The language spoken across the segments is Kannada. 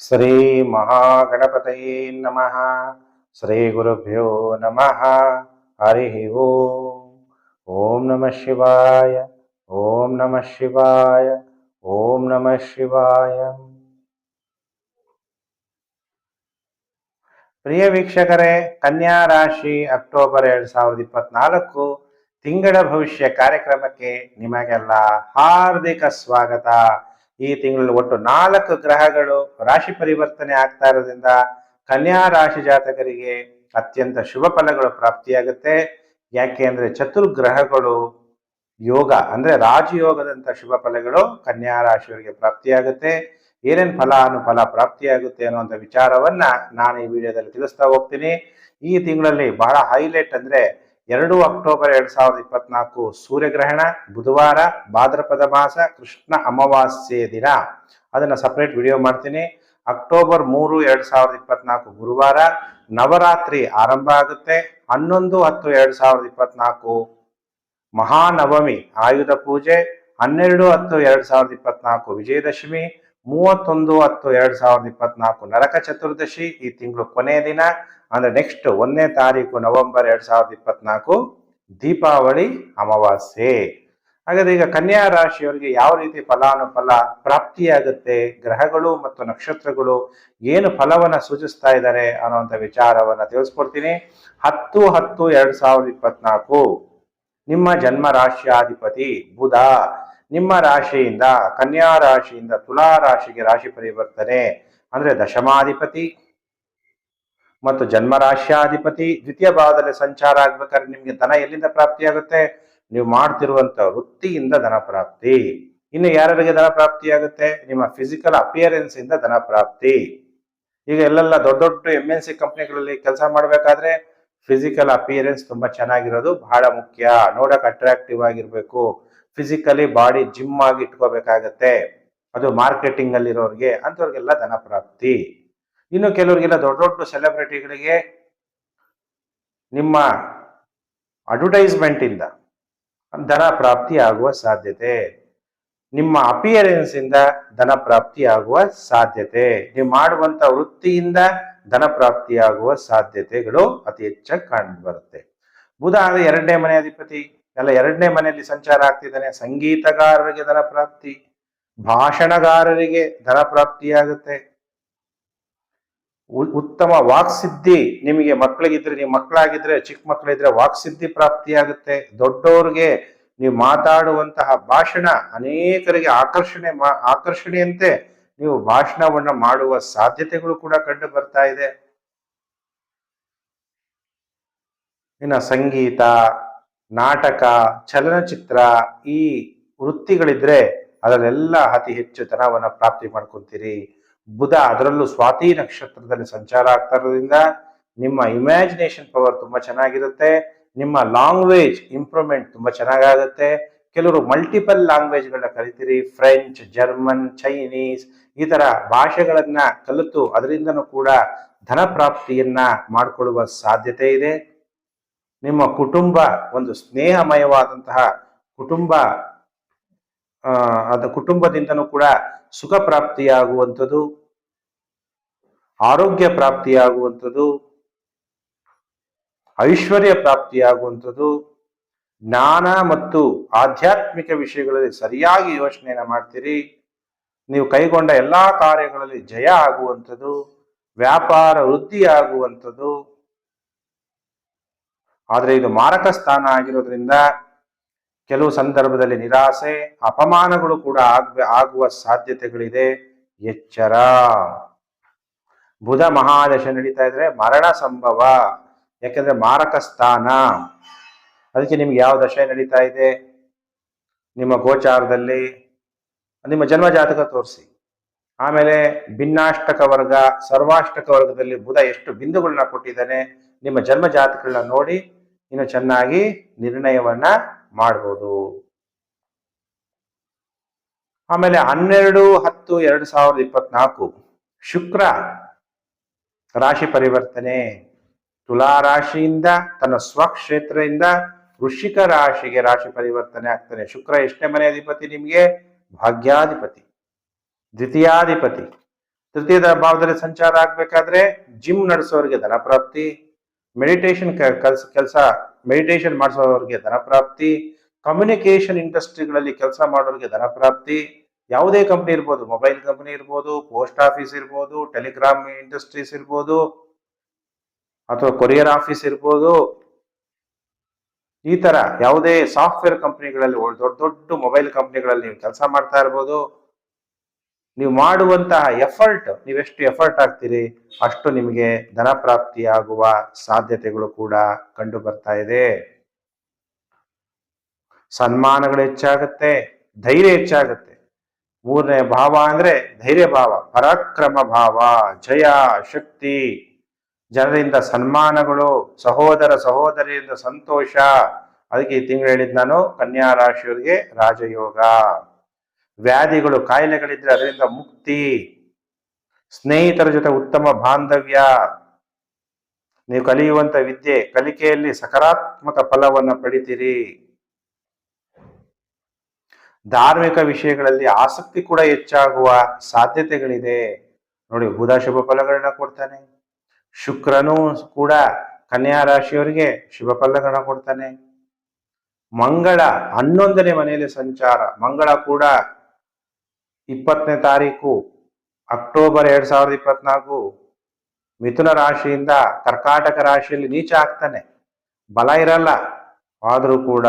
ಶ್ರೀ ಮಹಾಗಣಪತಯೇ ನಮಃ ಶ್ರೀ ಗುರುಭ್ಯೋ ನಮಃ ಹರಿ ಓಂ ಓಂ ನಮಃ ಶಿವಾಯ ಓಂ ನಮಃ ಶಿವಾಯ ಓಂ ನಮಃ ಶಿವಾಯ ಪ್ರಿಯ ವೀಕ್ಷಕರೇ, ಕನ್ಯಾ ರಾಶಿ ಅಕ್ಟೋಬರ್ ಎರಡ್ ಸಾವಿರದ ಇಪ್ಪತ್ನಾಲ್ಕು ತಿಂಗಳ ಭವಿಷ್ಯ ಕಾರ್ಯಕ್ರಮಕ್ಕೆ ನಿಮಗೆಲ್ಲ ಹಾರ್ದಿಕ ಸ್ವಾಗತ. ಈ ತಿಂಗಳಲ್ಲಿ ಒಟ್ಟು ನಾಲ್ಕು ಗ್ರಹಗಳು ರಾಶಿ ಪರಿವರ್ತನೆ ಆಗ್ತಾ ಇರೋದ್ರಿಂದ ಕನ್ಯಾ ರಾಶಿ ಜಾತಕರಿಗೆ ಅತ್ಯಂತ ಶುಭ ಫಲಗಳು ಪ್ರಾಪ್ತಿಯಾಗುತ್ತೆ. ಯಾಕೆ ಅಂದ್ರೆ ಚತುರ್ಗ್ರಹಗಳು ಯೋಗ ಅಂದ್ರೆ ರಾಜಯೋಗದಂತ ಶುಭ ಫಲಗಳು ಕನ್ಯಾ ರಾಶಿಯವರಿಗೆ ಪ್ರಾಪ್ತಿಯಾಗುತ್ತೆ. ಏನೇನ್ ಫಲ ಅನುಫಲ ಪ್ರಾಪ್ತಿಯಾಗುತ್ತೆ ಅನ್ನುವಂಥ ವಿಚಾರವನ್ನ ನಾನು ಈ ವಿಡಿಯೋದಲ್ಲಿ ತಿಳಿಸ್ತಾ ಹೋಗ್ತೀನಿ. ಈ ತಿಂಗಳಲ್ಲಿ ಬಹಳ ಹೈಲೈಟ್ ಅಂದ್ರೆ ಎರಡು ಅಕ್ಟೋಬರ್ ಎರಡ್ ಸಾವಿರದ ಇಪ್ಪತ್ನಾಲ್ಕು ಸೂರ್ಯಗ್ರಹಣ, ಬುಧವಾರ, ಭಾದ್ರಪದ ಮಾಸ, ಕೃಷ್ಣ ಅಮಾವಾಸ್ಯೆ ದಿನ. ಅದನ್ನ ಸಪ್ರೇಟ್ ವಿಡಿಯೋ ಮಾಡ್ತೀನಿ. ಅಕ್ಟೋಬರ್ ಮೂರು ಎರಡ್ ಸಾವಿರದ ಇಪ್ಪತ್ನಾಲ್ಕು ಗುರುವಾರ ನವರಾತ್ರಿ ಆರಂಭ ಆಗುತ್ತೆ. ಹನ್ನೊಂದು ಹತ್ತು ಎರಡ್ ಸಾವಿರದ ಇಪ್ಪತ್ನಾಲ್ಕು ಮಹಾನವಮಿ, ಆಯುಧ ಪೂಜೆ. ಹನ್ನೆರಡು ಹತ್ತು ಎರಡ್ ಸಾವಿರದ ಇಪ್ಪತ್ನಾಲ್ಕು ವಿಜಯದಶಮಿ. ಮೂವತ್ತೊಂದು ಹತ್ತು ಎರಡ್ ಸಾವಿರದ ಇಪ್ಪತ್ನಾಲ್ಕು ನರಕ ಚತುರ್ದಶಿ ಈ ತಿಂಗಳು ಕೊನೆಯ ದಿನ. ಅಂದ್ರೆ ನೆಕ್ಸ್ಟ್ ಒಂದನೇ ತಾರೀಕು ನವೆಂಬರ್ ಎರಡ್ ಸಾವಿರದ ಇಪ್ಪತ್ನಾಲ್ಕು ದೀಪಾವಳಿ ಅಮಾವಾಸ್ಯೆ. ಹಾಗಾದ್ರೆ ಈಗ ಕನ್ಯಾ ರಾಶಿಯವರಿಗೆ ಯಾವ ರೀತಿ ಫಲಾನುಫಲ ಪ್ರಾಪ್ತಿಯಾಗುತ್ತೆ, ಗ್ರಹಗಳು ಮತ್ತು ನಕ್ಷತ್ರಗಳು, ಏನು ಫಲವನ್ನ ಸೂಚಿಸ್ತಾ ಇದ್ದಾರೆ ಅನ್ನುವಂಥ ವಿಚಾರವನ್ನ ತಿಳಿಸ್ಕೊಡ್ತೀನಿ. ಹತ್ತು ಹತ್ತು ಎರಡ್ ಸಾವಿರದ ಇಪ್ಪತ್ನಾಲ್ಕು. ನಿಮ್ಮ ಜನ್ಮ ರಾಶಿಯಾಧಿಪತಿ ಬುಧ. ನಿಮ್ಮ ರಾಶಿಯಿಂದ, ಕನ್ಯಾ ರಾಶಿಯಿಂದ ತುಲಾ ರಾಶಿಗೆ ರಾಶಿ ಪರಿವರ್ತನೆ ಅಂದ್ರೆ ದಶಮಾಧಿಪತಿ ಮತ್ತು ಜನ್ಮ ರಾಶ್ಯಾಧಿಪತಿ, ದ್ವಿತೀಯ ಭಾವದಲ್ಲಿ ಸಂಚಾರ ಆಗ್ಬೇಕಾದ್ರೆ ನಿಮ್ಗೆ ಧನ ಎಲ್ಲಿಂದ ಪ್ರಾಪ್ತಿಯಾಗುತ್ತೆ? ನೀವು ಮಾಡ್ತಿರುವಂತ ವೃತ್ತಿಯಿಂದ ಧನ ಪ್ರಾಪ್ತಿ. ಇನ್ನು ಯಾರ್ಯಾರಿಗೆ ಧನ ಪ್ರಾಪ್ತಿ ಆಗುತ್ತೆ ನಿಮ್ಮ ಫಿಸಿಕಲ್ ಅಪಿಯರೆನ್ಸ್ ಇಂದ ಧನ ಪ್ರಾಪ್ತಿ. ಈಗ ಎಲ್ಲೆಲ್ಲ ದೊಡ್ಡ ದೊಡ್ಡ ಎಂ ಎನ್ ಸಿ ಕಂಪ್ನಿಗಳಲ್ಲಿ ಕೆಲಸ ಮಾಡಬೇಕಾದ್ರೆ ಫಿಸಿಕಲ್ ಅಪಿಯರೆನ್ಸ್ ತುಂಬಾ ಚೆನ್ನಾಗಿರೋದು, ಬಹಳ ಮುಖ್ಯ. ನೋಡಕ್ ಅಟ್ರಾಕ್ಟಿವ್ ಆಗಿರ್ಬೇಕು. ಫಿಸಿಕಲಿ ಬಾಡಿ ಜಿಮ್ ಆಗಿ ಇಟ್ಕೋಬೇಕಾಗತ್ತೆ. ಅದು ಮಾರ್ಕೆಟಿಂಗ್ ಅಲ್ಲಿರೋರಿಗೆ, ಅಂಥವ್ರಿಗೆಲ್ಲ ಧನ ಪ್ರಾಪ್ತಿ. ಇನ್ನು ಕೆಲವರಿಗೆಲ್ಲ ದೊಡ್ಡ ದೊಡ್ಡ ಸೆಲೆಬ್ರಿಟಿಗಳಿಗೆ ನಿಮ್ಮ ಅಡ್ವರ್ಟೈಸ್ಮೆಂಟ್ ಇಂದ ಧನ ಪ್ರಾಪ್ತಿ ಆಗುವ ಸಾಧ್ಯತೆ. ನಿಮ್ಮ ಅಪಿಯರೆನ್ಸ್ ಇಂದ ಧನ ಪ್ರಾಪ್ತಿ ಆಗುವ ಸಾಧ್ಯತೆ. ನೀವು ಮಾಡುವಂತ ವೃತ್ತಿಯಿಂದ ಧನ ಪ್ರಾಪ್ತಿಯಾಗುವ ಸಾಧ್ಯತೆಗಳು ಅತಿ ಹೆಚ್ಚಾಗಿ ಕಂಡು ಬರುತ್ತೆ ಬುಧ ಎರಡನೇ ಮನೆ ಅಧಿಪತಿ. ಎಲ್ಲ ಎರಡನೇ ಮನೆಯಲ್ಲಿ ಸಂಚಾರ ಆಗ್ತಿದ್ದಾನೆ. ಸಂಗೀತಗಾರರಿಗೆ ದರ ಪ್ರಾಪ್ತಿ, ಭಾಷಣಗಾರರಿಗೆ ಧನ ಪ್ರಾಪ್ತಿಯಾಗುತ್ತೆ. ಉತ್ತಮ ವಾಕ್ಸಿದ್ಧಿ ನಿಮಗೆ ಮಕ್ಕಳಿಗಿದ್ರೆ, ನೀವು ಮಕ್ಕಳಾಗಿದ್ರೆ, ಚಿಕ್ಕ ಮಕ್ಕಳಿದ್ರೆ ವಾಕ್ಸಿದ್ಧಿ ಪ್ರಾಪ್ತಿಯಾಗುತ್ತೆ. ದೊಡ್ಡವ್ರಿಗೆ ನೀವು ಮಾತಾಡುವಂತಹ ಭಾಷಣ ಅನೇಕರಿಗೆ ಆಕರ್ಷಣೆ ಮಾ, ಆಕರ್ಷಣೆಯಂತೆ ನೀವು ಭಾಷಣವನ್ನ ಮಾಡುವ ಸಾಧ್ಯತೆಗಳು ಕೂಡ ಕಂಡು ಬರ್ತಾ ಇದೆ. ಇನ್ನು ಸಂಗೀತ ನಾಟಕ, ಚಲನಚಿತ್ರ, ಈ ವೃತ್ತಿಗಳಿದ್ರೆ ಅದರಲ್ಲೆಲ್ಲ ಅತಿ ಹೆಚ್ಚು ಧನವನ್ನು ಪ್ರಾಪ್ತಿ ಮಾಡ್ಕೊಂತೀರಿ. ಬುಧ ಅದರಲ್ಲೂ ಸ್ವಾತಿ ನಕ್ಷತ್ರದಲ್ಲಿ ಸಂಚಾರ ಆಗ್ತಾ ನಿಮ್ಮ ಇಮ್ಯಾಜಿನೇಷನ್ ಪವರ್ ತುಂಬಾ ಚೆನ್ನಾಗಿರುತ್ತೆ. ನಿಮ್ಮ ಲಾಂಗ್ವೇಜ್ ಇಂಪ್ರೂವ್ಮೆಂಟ್ ತುಂಬಾ ಚೆನ್ನಾಗಾಗುತ್ತೆ. ಕೆಲವರು ಮಲ್ಟಿಪಲ್ ಲ್ಯಾಂಗ್ವೇಜ್ಗಳನ್ನ ಕಲಿತೀರಿ. ಫ್ರೆಂಚ್ ಜರ್ಮನ್ ಚೈನೀಸ್ ಈ ತರ ಭಾಷೆಗಳನ್ನ ಕಲಿತು ಅದರಿಂದನೂ ಕೂಡ ಧನ ಪ್ರಾಪ್ತಿಯನ್ನ ಮಾಡಿಕೊಳ್ಳುವ ಸಾಧ್ಯತೆ ಇದೆ. ನಿಮ್ಮ ಕುಟುಂಬ ಒಂದು ಸ್ನೇಹಮಯವಾದಂತಹ ಕುಟುಂಬ ಅದ ಕುಟುಂಬದಿಂದನೂ ಕೂಡ ಸುಖ ಪ್ರಾಪ್ತಿಯಾಗುವಂಥದ್ದು, ಆರೋಗ್ಯ ಪ್ರಾಪ್ತಿಯಾಗುವಂಥದ್ದು, ಐಶ್ವರ್ಯ ಪ್ರಾಪ್ತಿಯಾಗುವಂಥದ್ದು, ಜ್ಞಾನ ಮತ್ತು ಆಧ್ಯಾತ್ಮಿಕ ವಿಷಯಗಳಲ್ಲಿ ಸರಿಯಾಗಿ ಯೋಚನೆಯನ್ನು ಮಾಡ್ತೀರಿ. ನೀವು ಕೈಗೊಂಡ ಎಲ್ಲಾ ಕಾರ್ಯಗಳಲ್ಲಿ ಜಯ ಆಗುವಂಥದ್ದು, ವ್ಯಾಪಾರ ವೃದ್ಧಿ ಆಗುವಂಥದ್ದು. ಆದರೆ ಇದು ಮಾರಕ ಸ್ಥಾನ ಆಗಿರೋದ್ರಿಂದ ಕೆಲವು ಸಂದರ್ಭದಲ್ಲಿ ನಿರಾಸೆ, ಅಪಮಾನಗಳು ಕೂಡ ಆಗ ಆಗುವ ಸಾಧ್ಯತೆಗಳಿದೆ. ಎಚ್ಚರ. ಬುಧ ಮಹಾದಶ ನಡೀತಾ ಇದ್ರೆ ಮರಣ ಸಂಭವ. ಯಾಕೆಂದ್ರೆ ಮಾರಕ ಸ್ಥಾನ. ಅದಕ್ಕೆ ನಿಮ್ಗೆ ಯಾವ ದಶೆ ನಡೀತಾ ಇದೆ? ನಿಮ್ಮ ಗೋಚಾರದಲ್ಲಿ, ನಿಮ್ಮ ಜನ್ಮ ಜಾತಕ ತೋರಿಸಿ. ಆಮೇಲೆ ಭಿನ್ನಾಷ್ಟಕ ವರ್ಗ, ಸರ್ವಾಷ್ಟಕ ವರ್ಗದಲ್ಲಿ ಬುಧ ಎಷ್ಟು ಬಿಂದುಗಳನ್ನ ಕೊಟ್ಟಿದ್ದಾನೆ, ನಿಮ್ಮ ಜನ್ಮ ಜಾತಕಗಳನ್ನ ನೋಡಿ ಇನ್ನು ಚೆನ್ನಾಗಿ ನಿರ್ಣಯವನ್ನ ಮಾಡ್ಬೋದು. ಆಮೇಲೆ ಹನ್ನೆರಡು, ಹತ್ತು, ಎರಡು ಸಾವಿರದ ಇಪ್ಪತ್ನಾಲ್ಕು ಶುಕ್ರ ರಾಶಿ ಪರಿವರ್ತನೆ. ತುಲಾ ರಾಶಿಯಿಂದ ತನ್ನ ಸ್ವಕ್ಷೇತ್ರದಿಂದ ವೃಶ್ಚಿಕ ರಾಶಿಗೆ ರಾಶಿ ಪರಿವರ್ತನೆ ಆಗ್ತಾನೆ. ಶುಕ್ರ ಎಷ್ಟನೇ ಮನೆ ಅಧಿಪತಿ ನಿಮಗೆ? ಭಾಗ್ಯಾಧಿಪತಿ. ದ್ವಿತೀಯಾಧಿಪತಿ. ತೃತೀಯದ ಭಾವದಲ್ಲಿ ಸಂಚಾರ ಆಗ್ಬೇಕಾದ್ರೆ ಜಿಮ್ ನಡೆಸೋರಿಗೆ ಧನ ಪ್ರಾಪ್ತಿ ಮೆಡಿಟೇಷನ್ ಕೆಲಸ ಕೆಲಸ ಮೆಡಿಟೇಷನ್ ಮಾಡಿಸೋರಿಗೆ ಧನಪ್ರಾಪ್ತಿ ಕಮ್ಯುನಿಕೇಶನ್ ಇಂಡಸ್ಟ್ರಿಗಳಲ್ಲಿ ಕೆಲಸ ಮಾಡೋರಿಗೆ ಧನಪ್ರಾಪ್ತಿ ಯಾವುದೇ ಕಂಪನಿ ಇರ್ಬೋದು ಮೊಬೈಲ್ ಕಂಪನಿ ಇರ್ಬೋದು ಪೋಸ್ಟ್ ಆಫೀಸ್ ಇರ್ಬೋದು ಟೆಲಿಗ್ರಾಮ್ ಇಂಡಸ್ಟ್ರೀಸ್ ಇರ್ಬೋದು, ಅಥವಾ ಕೊರಿಯರ್ ಆಫೀಸ್ ಇರ್ಬೋದು, ಈ ತರ ಯಾವುದೇ ಸಾಫ್ಟ್ವೇರ್ ಕಂಪನಿಗಳಲ್ಲಿ ದೊಡ್ಡ ದೊಡ್ಡ ಮೊಬೈಲ್ ಕಂಪನಿಗಳಲ್ಲಿ ನೀವು ಕೆಲಸ ಮಾಡ್ತಾ ಇರ್ಬೋದು. ನೀವು ಮಾಡುವಂತಹ ಎಫರ್ಟ್ ನೀವೆಷ್ಟು ಎಫರ್ಟ್ ಆಗ್ತೀರಿ, ಅಷ್ಟು ನಿಮಗೆ ಧನ ಪ್ರಾಪ್ತಿಯಾಗುವ ಸಾಧ್ಯತೆಗಳು ಕೂಡ ಕಂಡು ಬರ್ತಾ ಇದೆ. ಸನ್ಮಾನಗಳು ಹೆಚ್ಚಾಗುತ್ತೆ, ಧೈರ್ಯ ಹೆಚ್ಚಾಗುತ್ತೆ. ಮೂರನೇ ಭಾವ ಅಂದ್ರೆ ಧೈರ್ಯ ಭಾವ, ಪರಾಕ್ರಮ ಭಾವ, ಜಯ, ಶಕ್ತಿ. ಜನರಿಂದ ಸನ್ಮಾನಗಳು, ಸಹೋದರ ಸಹೋದರಿಯಿಂದ ಸಂತೋಷ. ಅದಕ್ಕೆ ಈ ತಿಂಗಳು ಹೇಳಿದ್ ನಾನು, ಕನ್ಯಾ ರಾಶಿಯವರಿಗೆ ರಾಜಯೋಗ. ವ್ಯಾಧಿಗಳು, ಕಾಯಿಲೆಗಳಿದ್ರೆ ಅದರಿಂದ ಮುಕ್ತಿ. ಸ್ನೇಹಿತರ ಜೊತೆ ಉತ್ತಮ ಬಾಂಧವ್ಯ. ನೀವು ಕಲಿಯುವಂತ ವಿದ್ಯೆ, ಕಲಿಕೆಯಲ್ಲಿ ಸಕಾರಾತ್ಮಕ ಫಲವನ್ನು ಪಡಿತೀರಿ. ಧಾರ್ಮಿಕ ವಿಷಯಗಳಲ್ಲಿ ಆಸಕ್ತಿ ಕೂಡ ಹೆಚ್ಚಾಗುವ ಸಾಧ್ಯತೆಗಳಿದೆ. ನೋಡಿ ಬುಧ ಶುಭ ಫಲಗಳನ್ನ ಕೊಡ್ತಾನೆ. ಶುಕ್ರನು ಕೂಡ ಕನ್ಯಾ ರಾಶಿಯವರಿಗೆ ಶುಭ ಫಲಗಳನ್ನ ಕೊಡ್ತಾನೆ. ಮಂಗಳ, ಹನ್ನೊಂದನೇ ಮನೆಯಲ್ಲಿ ಸಂಚಾರ. ಮಂಗಳ ಕೂಡ ಇಪ್ಪತ್ತನೇ ತಾರೀಕು ಅಕ್ಟೋಬರ್ ಎರಡ್ ಸಾವಿರದ ಇಪ್ಪತ್ನಾಲ್ಕು ಮಿಥುನ ರಾಶಿಯಿಂದ ಕರ್ಕಾಟಕ ರಾಶಿಯಲ್ಲಿ ನೀಚ ಆಗ್ತಾನೆ. ಬಲ ಇರಲ್ಲ. ಆದರೂ ಕೂಡ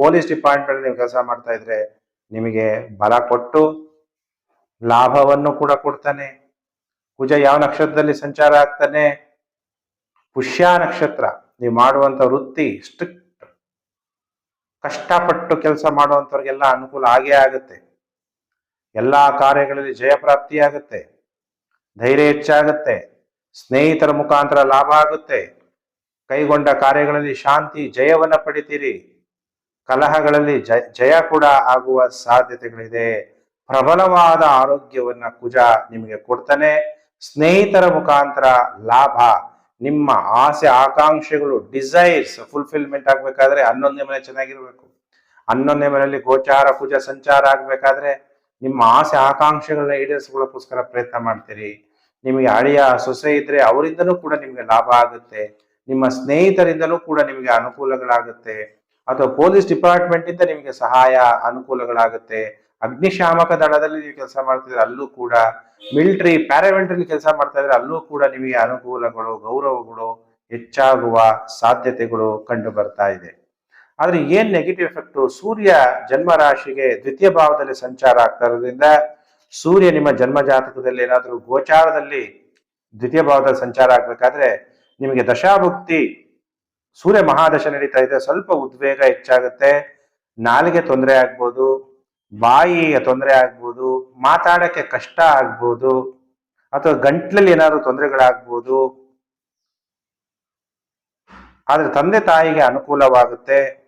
ಪೊಲೀಸ್ ಡಿಪಾರ್ಟ್ಮೆಂಟ್ ನೀವು ಕೆಲಸ ಮಾಡ್ತಾ ಇದ್ರೆ ನಿಮಗೆ ಬಲ ಕೊಟ್ಟು ಲಾಭವನ್ನು ಕೂಡ ಕೊಡ್ತಾನೆ. ಕುಜ ಯಾವ ನಕ್ಷತ್ರದಲ್ಲಿ ಸಂಚಾರ ಆಗ್ತಾನೆ? ಪುಷ್ಯ ನಕ್ಷತ್ರ. ನೀವು ಮಾಡುವಂತ ವೃತ್ತಿ ಸ್ಟ್ರಿಕ್ಟ್ ಕಷ್ಟಪಟ್ಟು ಕೆಲಸ ಮಾಡುವಂಥವ್ರಿಗೆಲ್ಲ ಅನುಕೂಲ ಆಗೇ ಆಗುತ್ತೆ. ಎಲ್ಲಾ ಕಾರ್ಯಗಳಲ್ಲಿ ಜಯ ಪ್ರಾಪ್ತಿಯಾಗುತ್ತೆ ಧೈರ್ಯ ಹೆಚ್ಚಾಗುತ್ತೆ, ಸ್ನೇಹಿತರ ಮುಖಾಂತರ ಲಾಭ ಆಗುತ್ತೆ. ಕೈಗೊಂಡ ಕಾರ್ಯಗಳಲ್ಲಿ ಶಾಂತಿ, ಜಯವನ್ನು ಪಡಿತೀರಿ. ಕಲಹಗಳಲ್ಲಿ ಜಯ ಜಯ ಕೂಡ ಆಗುವ ಸಾಧ್ಯತೆಗಳಿದೆ. ಪ್ರಬಲವಾದ ಆರೋಗ್ಯವನ್ನ ಕುಜ ನಿಮಗೆ ಕೊಡ್ತಾನೆ. ಸ್ನೇಹಿತರ ಮುಖಾಂತರ ಲಾಭ, ನಿಮ್ಮ ಆಸೆ, ಆಕಾಂಕ್ಷೆಗಳು ಡಿಸೈರ್ಸ್ ಫುಲ್ಫಿಲ್ಮೆಂಟ್ ಆಗ್ಬೇಕಾದ್ರೆ ಹನ್ನೊಂದನೇ ಮನೆ ಚೆನ್ನಾಗಿರ್ಬೇಕು. ಹನ್ನೊಂದನೇ ಮನೆಯಲ್ಲಿ ಗೋಚಾರ, ಕುಜ, ಸಂಚಾರ ಆಗ್ಬೇಕಾದ್ರೆ ನಿಮ್ಮ ಆಸೆ, ಆಕಾಂಕ್ಷೆಗಳನ್ನ ಈಡೇರಿಸ್ಕೊಳ್ಳೋಕ್ಕೋಸ್ಕರ ಪ್ರಯತ್ನ ಮಾಡ್ತೀರಿ. ನಿಮಗೆ ಅಳಿಯ ಸೊಸೆ ಇದ್ರೆ ಅವರಿಂದನೂ ಕೂಡ ನಿಮಗೆ ಲಾಭ ಆಗುತ್ತೆ. ನಿಮ್ಮ ಸ್ನೇಹಿತರಿಂದಲೂ ಕೂಡ ನಿಮಗೆ ಅನುಕೂಲಗಳಾಗುತ್ತೆ. ಅಥವಾ ಪೊಲೀಸ್ ಡಿಪಾರ್ಟ್ಮೆಂಟ್ ಇಂದ ನಿಮಗೆ ಸಹಾಯ, ಅನುಕೂಲಗಳಾಗುತ್ತೆ. ಅಗ್ನಿಶಾಮಕ ದಳದಲ್ಲಿ ನೀವು ಕೆಲಸ ಮಾಡ್ತಿದ್ರೆ ಅಲ್ಲೂ ಕೂಡ. ಮಿಲಿಟರಿ ಪ್ಯಾರಾಮಿಲಿಟರಿ ಕೆಲಸ ಮಾಡ್ತಾ ಇದ್ರೆ ಅಲ್ಲೂ ಕೂಡ ನಿಮಗೆ ಅನುಕೂಲಗಳು, ಗೌರವಗಳು ಹೆಚ್ಚಾಗುವ ಸಾಧ್ಯತೆಗಳು ಕಂಡು ಬರ್ತಾ ಇದೆ. ಆದ್ರೆ ಏನ್ ನೆಗೆಟಿವ್ ಎಫೆಕ್ಟ್ ಸೂರ್ಯ ಜನ್ಮ ರಾಶಿಗೆ ದ್ವಿತೀಯ ಭಾವದಲ್ಲಿ ಸಂಚಾರ ಆಗ್ತಾ ಇರೋದ್ರಿಂದ ಸೂರ್ಯ ನಿಮ್ಮ ಜನ್ಮ ಜಾತಕದಲ್ಲಿ ಏನಾದರೂ ಗೋಚಾರದಲ್ಲಿ ದ್ವಿತೀಯ ಭಾವದಲ್ಲಿ ಸಂಚಾರ ಆಗ್ಬೇಕಾದ್ರೆ ನಿಮಗೆ ದಶಾಭುಕ್ತಿ, ಸೂರ್ಯ ಮಹಾದಶ ನಡೀತಾ ಇದೆ. ಸ್ವಲ್ಪ ಉದ್ವೇಗ ಹೆಚ್ಚಾಗುತ್ತೆ. ನಾಲಿಗೆ ತೊಂದರೆ ಆಗ್ಬೋದು. ಬಾಯಿಯ ತೊಂದರೆ ಆಗ್ಬೋದು. ಮಾತಾಡಕ್ಕೆ ಕಷ್ಟ ಆಗ್ಬೋದು. ಅಥವಾ ಗಂಟ್ಲಲ್ಲಿ ಏನಾದ್ರು ತೊಂದರೆಗಳಾಗ್ಬೋದು. ಆದ್ರೆ ತಂದೆ ತಾಯಿಗೆ ಅನುಕೂಲವಾಗುತ್ತೆ.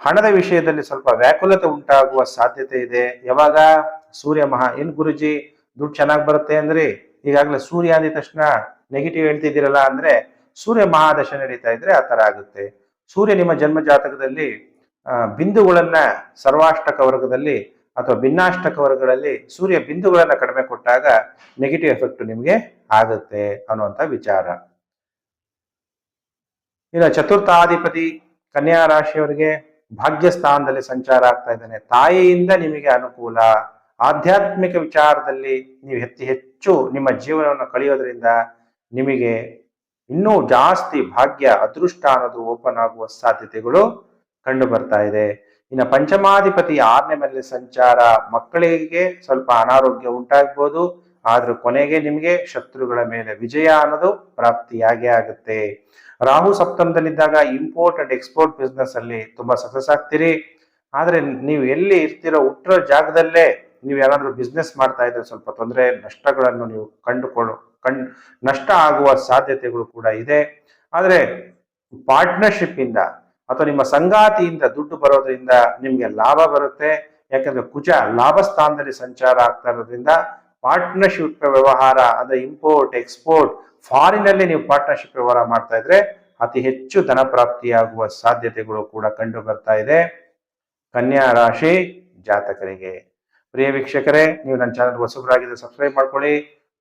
ಹಣದ ವಿಷಯದಲ್ಲಿ ಸ್ವಲ್ಪ ವ್ಯಾಕುಲತೆ ಉಂಟಾಗುವ ಸಾಧ್ಯತೆ ಇದೆ. ಯಾವಾಗ? ಸೂರ್ಯ ಮಹಾ, ಏನ್ ಗುರುಜಿ? ದುಡ್ಡು ಚೆನ್ನಾಗಿ ಬರುತ್ತೆ ಅಂದ್ರೆ? ಈಗಾಗಲೇ ಸೂರ್ಯ ಅಂದಿದ ತಕ್ಷಣ ನೆಗೆಟಿವ್ ಹೇಳ್ತಿದ್ದೀರಲ್ಲ ಅಂದ್ರೆ ಸೂರ್ಯ ಮಹಾದಶ ನಡೀತಾ ಇದ್ರೆ ಆ ತರ ಆಗುತ್ತೆ. ಸೂರ್ಯ ನಿಮ್ಮ ಜನ್ಮ ಜಾತಕದಲ್ಲಿ ಬಿಂದುಗಳನ್ನ ಸರ್ವಾಷ್ಟಕ ವರ್ಗದಲ್ಲಿ ಅಥವಾ ಭಿನ್ನಾಷ್ಟಕ ವರ್ಗಗಳಲ್ಲಿ ಸೂರ್ಯ ಬಿಂದುಗಳನ್ನ ಕಡಿಮೆ ಕೊಟ್ಟಾಗ ನೆಗೆಟಿವ್ ಎಫೆಕ್ಟ್ ನಿಮಗೆ ಆಗುತ್ತೆ ಅನ್ನುವಂಥ ವಿಚಾರ. ಇನ್ನು ಚತುರ್ಥಾಧಿಪತಿ, ಕನ್ಯಾ ರಾಶಿಯವರಿಗೆ ಭಾಗ್ಯ ಸ್ಥಾನದಲ್ಲಿ ಸಂಚಾರ ಆಗ್ತಾ ಇದ್ದಾನೆ. ತಾಯಿಯಿಂದ ನಿಮಗೆ ಅನುಕೂಲ. ಆಧ್ಯಾತ್ಮಿಕ ವಿಚಾರದಲ್ಲಿ ನೀವು ಹೆಚ್ಚು ಹೆಚ್ಚು ನಿಮ್ಮ ಜೀವನವನ್ನು ಕಳೆಯೋದ್ರಿಂದ ನಿಮಗೆ ಇನ್ನೂ ಜಾಸ್ತಿ ಭಾಗ್ಯ, ಅದೃಷ್ಟ ಅನ್ನೋದು ಓಪನ್ ಆಗುವ ಸಾಧ್ಯತೆಗಳು ಕಂಡು ಬರ್ತಾ ಇದೆ. ಇನ್ನು ಪಂಚಮಾಧಿಪತಿ ಆರನೇ ಮನೆಯಲ್ಲಿ ಸಂಚಾರ ಮಕ್ಕಳಿಗೆ ಸ್ವಲ್ಪ ಅನಾರೋಗ್ಯ ಉಂಟಾಗ್ಬೋದು. ಆದ್ರೂ ಕೊನೆಗೆ ನಿಮಗೆ ಶತ್ರುಗಳ ಮೇಲೆ ವಿಜಯ ಅನ್ನೋದು ಪ್ರಾಪ್ತಿಯಾಗೇ ಆಗುತ್ತೆ. ರಾಹು ಸಪ್ತಮದಲ್ಲಿದ್ದಾಗ ಇಂಪೋರ್ಟ್ ಅಂಡ್ ಎಕ್ಸ್ಪೋರ್ಟ್ ಬಿಸ್ನೆಸ್ ಅಲ್ಲಿ ತುಂಬಾ ಸಕ್ಸಸ್ ಆಗ್ತೀರಿ. ಆದ್ರೆ ನೀವು ಎಲ್ಲಿ ಇರ್ತಿರೋ ಹುಟ್ಟಿರೋ ಜಾಗದಲ್ಲೇ ನೀವು ಯಾರಾದ್ರೂ ಬಿಸ್ನೆಸ್ ಮಾಡ್ತಾ ಇದ್ರೆ ಸ್ವಲ್ಪ ತೊಂದರೆ, ನಷ್ಟಗಳನ್ನು ನೀವು ಕಂಡುಕೊಳ್ಳೋ ಕಣ್ ನಷ್ಟ ಆಗುವ ಸಾಧ್ಯತೆಗಳು ಕೂಡ ಇದೆ. ಆದರೆ ಪಾರ್ಟ್ನರ್ಶಿಪ್ ಇಂದ ಅಥವಾ ನಿಮ್ಮ ಸಂಗಾತಿಯಿಂದ ದುಡ್ಡು ಬರೋದ್ರಿಂದ ನಿಮ್ಗೆ ಲಾಭ ಬರುತ್ತೆ. ಯಾಕಂದ್ರೆ ಕುಜ ಲಾಭ ಸ್ಥಾನದಲ್ಲಿ ಸಂಚಾರ ಆಗ್ತಾ ಇರೋದ್ರಿಂದ ಪಾರ್ಟ್ನರ್ಶಿಪ್ ವ್ಯವಹಾರ ಅಂದ್ರೆ ಇಂಪೋರ್ಟ್ ಎಕ್ಸ್ಪೋರ್ಟ್ ಫಾರಿನ್ ಅಲ್ಲಿ ನೀವು ಪಾರ್ಟ್ನರ್ಶಿಪ್ ವ್ಯವಹಾರ ಮಾಡ್ತಾ ಇದ್ರೆ ಅತಿ ಹೆಚ್ಚು ಧನ ಪ್ರಾಪ್ತಿಯಾಗುವ ಸಾಧ್ಯತೆಗಳು ಕೂಡ ಕಂಡು ಬರ್ತಾ ಇದೆ. ಕನ್ಯಾ ರಾಶಿ ಜಾತಕರಿಗೆ. ಪ್ರಿಯ ವೀಕ್ಷಕರೇ, ನೀವು ನನ್ನ ಚಾನಲ್ ಹೊಸಬರಾಗಿದ್ದರೆ ಸಬ್ಸ್ಕ್ರೈಬ್ ಮಾಡ್ಕೊಳ್ಳಿ.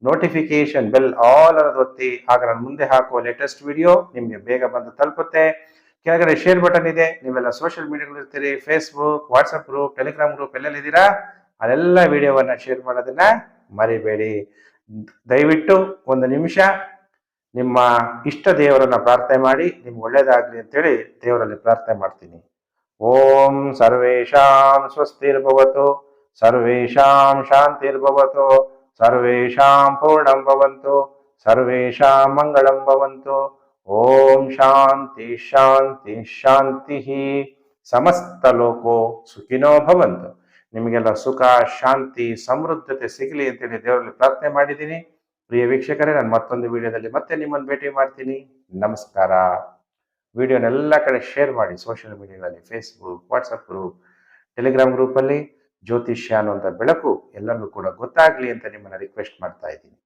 ನೋಟಿಫಿಕೇಶನ್ ಬೆಲ್ ಆಲ್ ಅನ್ನೋದು ಒತ್ತಿ. ಆಗ ನಾನು ಮುಂದೆ ಹಾಕುವ ಲೇಟೆಸ್ಟ್ ವಿಡಿಯೋ ನಿಮಗೆ ಬೇಗ ಬಂದು ತಲುಪುತ್ತೆ. ಕೆಳಗಡೆ ಶೇರ್ ಬಟನ್ ಇದೆ. ನೀವೆಲ್ಲ ಸೋಷಿಯಲ್ ಮೀಡಿಯಾಗಳು ಇರ್ತೀರಿ. Facebook WhatsApp group Telegram group ಎಲ್ಲೆಲ್ಲಿದ್ದೀರಾ? ಅಲ್ಲೆಲ್ಲ ವಿಡಿಯೋವನ್ನ ಶೇರ್ ಮಾಡೋದನ್ನ ಮರಿಬೇಡಿ. ದಯವಿಟ್ಟು ಒಂದು ನಿಮಿಷ ನಿಮ್ಮ ಇಷ್ಟ ದೇವರನ್ನ ಪ್ರಾರ್ಥನೆ ಮಾಡಿ, ನಿಮ್ಗೆ ಒಳ್ಳೇದಾಗಲಿ ಅಂತೇಳಿ ದೇವರಲ್ಲಿ ಪ್ರಾರ್ಥನೆ ಮಾಡ್ತೀನಿ. ಓಂ ಸರ್ವೇಷಾಂ ಸ್ವಸ್ತಿರ್ಭವತು, ಸರ್ವೇಷಾಂ ಶಾಂತಿರ್ಭವತು, ಸರ್ವೇಷಾಂ ಪೂರ್ಣಂ ಭವಂತು, ಸರ್ವೇಷಾಂ ಮಂಗಳಂ ಓಂ ಶಾಂತಿ ಶಾಂತಿ ಶಾಂತಿ. ಸಮಸ್ತ ಲೋಕೋ ಸುಖಿನೋ ಭವಂತು. ನಿಮಗೆಲ್ಲ ಸುಖ, ಶಾಂತಿ, ಸಮೃದ್ಧತೆ ಸಿಗಲಿ ಅಂತೇಳಿ ದೇವರಲ್ಲಿ ಪ್ರಾರ್ಥನೆ ಮಾಡಿದ್ದೀನಿ. ಪ್ರಿಯ ವೀಕ್ಷಕರೇ, ನಾನು ಮತ್ತೊಂದು ವಿಡಿಯೋದಲ್ಲಿ ಮತ್ತೆ ನಿಮ್ಮನ್ನು ಭೇಟಿ ಮಾಡ್ತೀನಿ. ನಮಸ್ಕಾರ. ವಿಡಿಯೋನೆಲ್ಲ ಕಡೆ ಶೇರ್ ಮಾಡಿ. ಸೋಷಿಯಲ್ ಮೀಡಿಯಾಗಳಲ್ಲಿ ಫೇಸ್ಬುಕ್ ವಾಟ್ಸಪ್ ಗ್ರೂಪ್ ಟೆಲಿಗ್ರಾಮ್ ಗ್ರೂಪಲ್ಲಿ ಜ್ಯೋತಿಷ್ಯ ಅನ್ನುವಂಥ ಬೆಳಕು ಎಲ್ಲರಿಗೂ ಕೂಡ ಗೊತ್ತಾಗಲಿ ಅಂತ ನಿಮ್ಮನ್ನು ರಿಕ್ವೆಸ್ಟ್ ಮಾಡ್ತಾ ಇದ್ದೀನಿ.